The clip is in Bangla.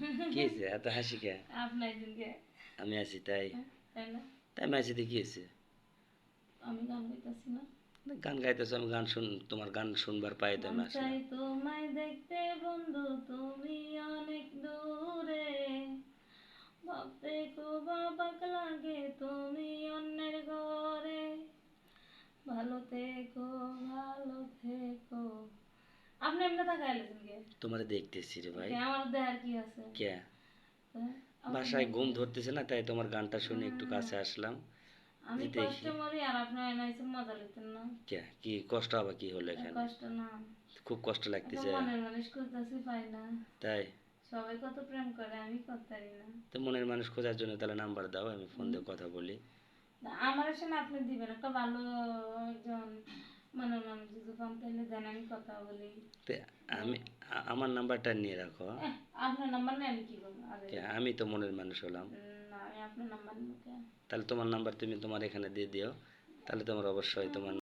কি হয়েছে এত হাসি কে? আমি আছি তাই? তাই না? তাই আমি আছি কি হয়েছে আমি গান গাইতেছি না। গান গাইতেছো আমি গান শুন তোমার গান শুনবার পাই তো আমি চাই তোমায় দেখতে বন্ধু তুমি অনেক দূরে। ভাবতে খুব অবাক লাগে তুমি অন্যের ঘরে। ভালো থেকো ভালো আপনি এমনি কে? তোমার দেখতেছি রে ভাই। আমার দেহার কি আছে? কে? হ্যাঁ? বাসায় ঘুম ধরতেছে না তাই তোমার গানটা শুনে একটু কাছে আসলাম। আমি দেখি। কষ্ট মরি আর আপনি এনাইছেন মজা লিখতেন না। কে? কি কষ্ট আবার কি হলো এখানে? কষ্ট না। খুব কষ্ট লাগতেছে। মনের মানুষ খুঁজতেছি পাই না। তাই? সবাই কত প্রেম করে আমি করতে পারি না। তো মনের মানুষ খোঁজার জন্য তাহলে নাম্বার দাও আমি ফোন দিয়ে কথা বলি। আমার না আপনি দিবেন একটা ভালো একজন মনের মানুষ যদি পান তাহলে দেন আমি কথা বলি। আমি আমার নাম্বারটা নিয়ে রাখো। আপনার নাম্বার নেই আমি কি করব? আমি তো মনের মানুষ হলাম। না আমি আপনার নাম্বার নেব তাহলে তোমার নাম্বার তুমি তোমার এখানে দিয়ে দিও। তাহলে তোমার অবশ্যই তোমার